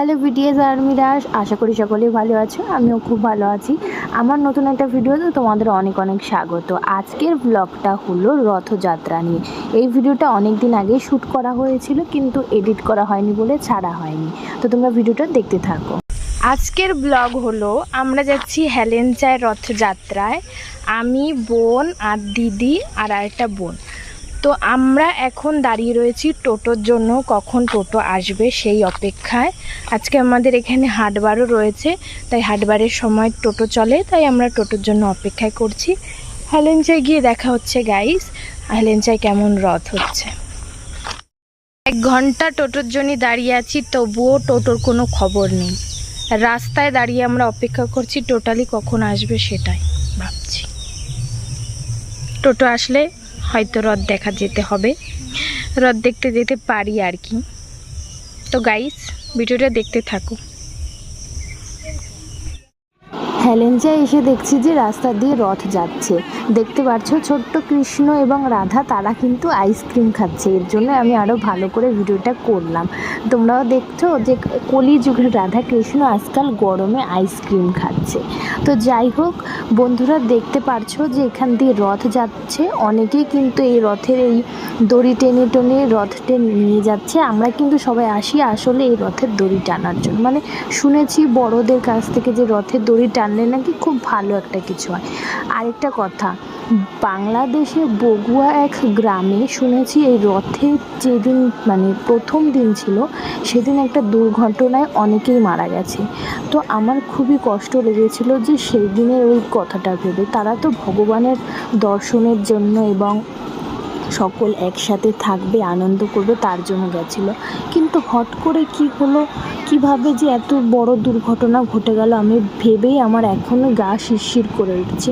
Hello BTS আর্মিরা আশা করি সকলেই ভালো আছো, আমিও খুব ভালো আছি। আমার নতুন একটা ভিডিওতে তোমাদের অনেক অনেক স্বাগত। আজকের ব্লগটা হলো রথযাত্রা নিয়ে। এই ভিডিওটা অনেক দিন আগে শ্যুট করা হয়েছিল, কিন্তু এডিট করা হয়নি বলে ছাড়া হয়নি। তো তোমরা ভিডিওটা দেখতে থাকো। আজকের ব্লগ হলো, আমরা যাচ্ছি হেলেঞ্চায় রথযাত্রায়। আমি, বোন আর দিদি আর আরেকটা বোন। তো আমরা এখন দাঁড়িয়ে রয়েছি টোটোর জন্য, কখন টোটো আসবে সেই অপেক্ষায়। আজকে আমাদের এখানে হাটবারও রয়েছে, তাই হাটবারের সময় টোটো চলে, তাই আমরা টোটোর জন্য অপেক্ষায় করছি। হেলেঞ্চায় গিয়ে দেখা হচ্ছে গাইস হেলেঞ্চায় কেমন রথ হচ্ছে। এক ঘণ্টা টোটোর জন্য দাঁড়িয়ে আছি, তবুও টোটোর কোনো খবর নেই। রাস্তায় দাঁড়িয়ে আমরা অপেক্ষা করছি, টোটালি কখন আসবে সেটাই ভাবছি। টোটো আসলে হয়তো রথ দেখা যেতে হবে। রথ দেখতে যেতে পারি আর কি। তো গাইস ভিডিওটা দেখতে থাকো হেলেঞ্চা এসে দেখছি যে রাস্তা দিয়ে রথ যাচ্ছে। দেখতে পাচ্ছ ছোট্ট কৃষ্ণ এবং রাধা, তারা কিন্তু আইসক্রিম খাচ্ছে। এর জন্য আমি আরও ভালো করে ভিডিওটা করলাম। তোমরাও দেখছ যে কলিযুগের রাধা কৃষ্ণ আজকাল গরমে আইসক্রিম খাচ্ছে। তো যাই হোক, বন্ধুরা দেখতে পারছ যে এখান দিয়ে রথ যাচ্ছে। অনেকেই কিন্তু এই রথের এই দড়ি টেনে টেনে রথ টেনে নিয়ে যাচ্ছে। আমরা কিন্তু সবাই আসি আসলে এই রথের দড়ি টানার জন্য। মানে শুনেছি বড়দের কাছ থেকে যে রথের দড়ি টানলে নাকি খুব ভালো একটা কিছু হয়। আরেকটা কথা বাংলাদেশে বগুয়া এক গ্রামে শুনেছি এই রথের যেদিন মানে প্রথম দিন ছিল, সেদিন একটা দুর্ঘটনায় অনেকেই মারা গেছে। তো আমার খুবই কষ্ট লেগেছিল যে সেই দিনের ওই কথাটা ভেবে। তারা তো ভগবানের দর্শনের জন্য এবং সকল একসাথে থাকবে, আনন্দ করবে, তার জন্য গেছিল। কিন্তু হট করে কি হলো, কীভাবে যে এত বড় দুর্ঘটনা ঘটে গেল, আমি ভেবেই আমার এখনও গা শিরশির করে উঠছে।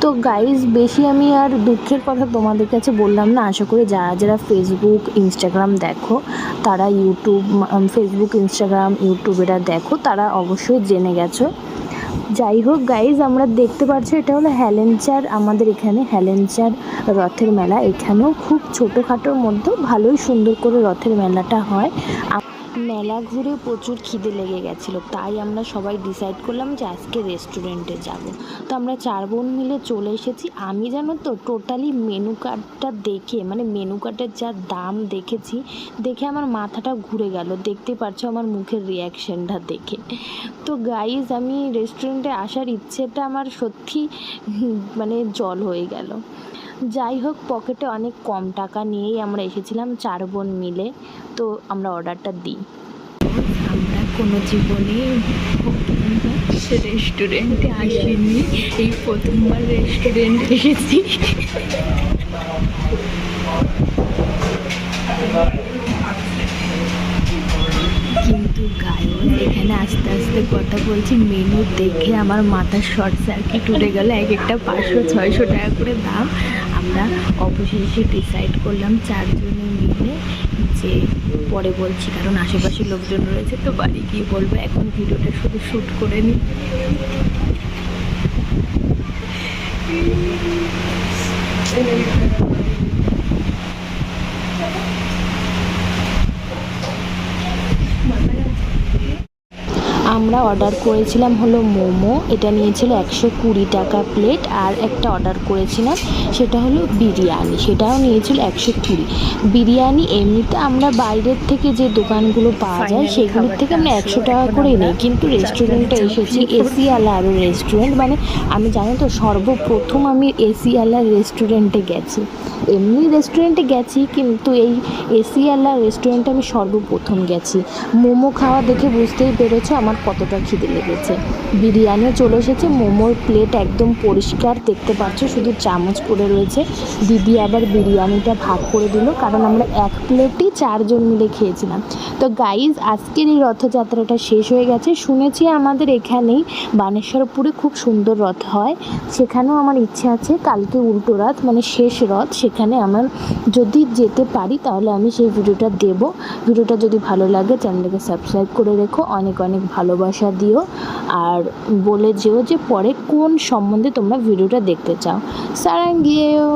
তো গাইজ বেশি আমি আর দুঃখের কথা তোমাদের কাছে বললাম না। আশা করি যারা যারা ফেসবুক ইনস্টাগ্রাম দেখো, তারা ইউটিউব ফেসবুক ইনস্টাগ্রাম ইউটিউবেরা দেখো, তারা অবশ্যই জেনে গেছো। যাই হোক গাইজ আমরা দেখতে পাচ্ছি এটা হলো হ্যালেঞ্চার আমাদের এখানে হ্যালেঞ্চার রথের মেলা। এখানেও খুব ছোটোখাটোর মধ্যে ভালোই সুন্দর করে রথের মেলাটা হয়। মেলা ঘুরে প্রচুর খিদে লেগে গেছিল, তাই আমরা সবাই ডিসাইড করলাম যে আজকে রেস্টুরেন্টে যাব। তো আমরা চার বোন মিলে চলে এসেছি। আমি জানো তো টোটালি মেনু কার্ডটা দেখে মানে মেনু কার্ডের যা দাম দেখেছি, দেখে আমার মাথাটা ঘুরে গেল। দেখতে পারছ আমার মুখের রিয়াকশনটা দেখে। তো গাইজ আমি রেস্টুরেন্টে আসার ইচ্ছেটা আমার সত্যি মানে জল হয়ে গেল। যাই হোক, পকেটে অনেক কম টাকা নিয়েই আমরা এসেছিলাম চার বোন মিলে। তো আমরা অর্ডারটা দিই। আমরা কোনো জীবনে রেস্টুরেন্টে আসিনি। এই প্রথমবার রেস্টুরেন্টে এসেছি। কিন্তু গায়ন এখানে আস্তে আস্তে কথা বলছি মেনু দেখে আমার মাথার শর্ট সার্কিট উঠে গেল। এক একটা পাঁচশো, ছয়শো টাকা করে দাম। আমরা অবশেষে ডিসাইড করলাম চারজনে মিলে যে পরে বলছি, কারণ আশেপাশে লোকজন রয়েছে তো বাড়ি গিয়ে বলব, এখন ভিডিওটা শুধু শ্যুট করে নিই আমরা অর্ডার করেছিলাম হলো মোমো। এটা নিয়েছিল একশো কুড়ি টাকা প্লেট আর একটা অর্ডার করেছিলাম সেটা হলো বিরিয়ানি। সেটাও নিয়েছিল একশো কুড়ি। বিরিয়ানি এমনিতে আমরা বাইরের থেকে যে দোকানগুলো পাওয়া যায় সেগুলোর থেকে আমরা একশো টাকা করে নিই। কিন্তু রেস্টুরেন্টে চারজনে এসেছি চাপিয়ে পড়ব। এসি আলা আরও রেস্টুরেন্ট মানে আমি জানি তো সর্বপ্রথম আমি এসি আলা রেস্টুরেন্টে গেছি। এমনি রেস্টুরেন্টে গেছি কিন্তু এই এসি আলা রেস্টুরেন্টে আমি সর্বপ্রথম গেছি। মোমো খাওয়া দেখে বুঝতেই পেরেছ আমার কতটা খিদে লেগেছে। বিরিয়ানিও চলে এসেছে, মোমোর প্লেট একদম পরিষ্কার, দেখতে পাচ্ছ শুধু চামচ পড়ে রয়েছে। দিদি আবার বিরিয়ানিটা ভাগ করে দিল, কারণ আমরা এক প্লেটই চারজন মিলে খেয়েছিলাম। তো গাইজ আজকের এই রথযাত্রাটা শেষ হয়ে গেছে। শুনেছি আমাদের এখানেই বানেশ্বরপুরে খুব সুন্দর রথ হয়। সেখানেও আমার ইচ্ছে আছে কালকে উল্টো রথ মানে শেষ রথ, সেখানে আমার যদি যেতে পারি তাহলে আমি সেই ভিডিওটা দেব। ভিডিওটা যদি ভালো লাগে চ্যানেলটাকে সাবস্ক্রাইব করে রেখো। অনেক অনেক ভালোবাসা দিও আর বলে যেও যে পরে কোন সম্বন্ধে তোমরা ভিডিওটা দেখতে চাও। সারাঙ্গিয়েও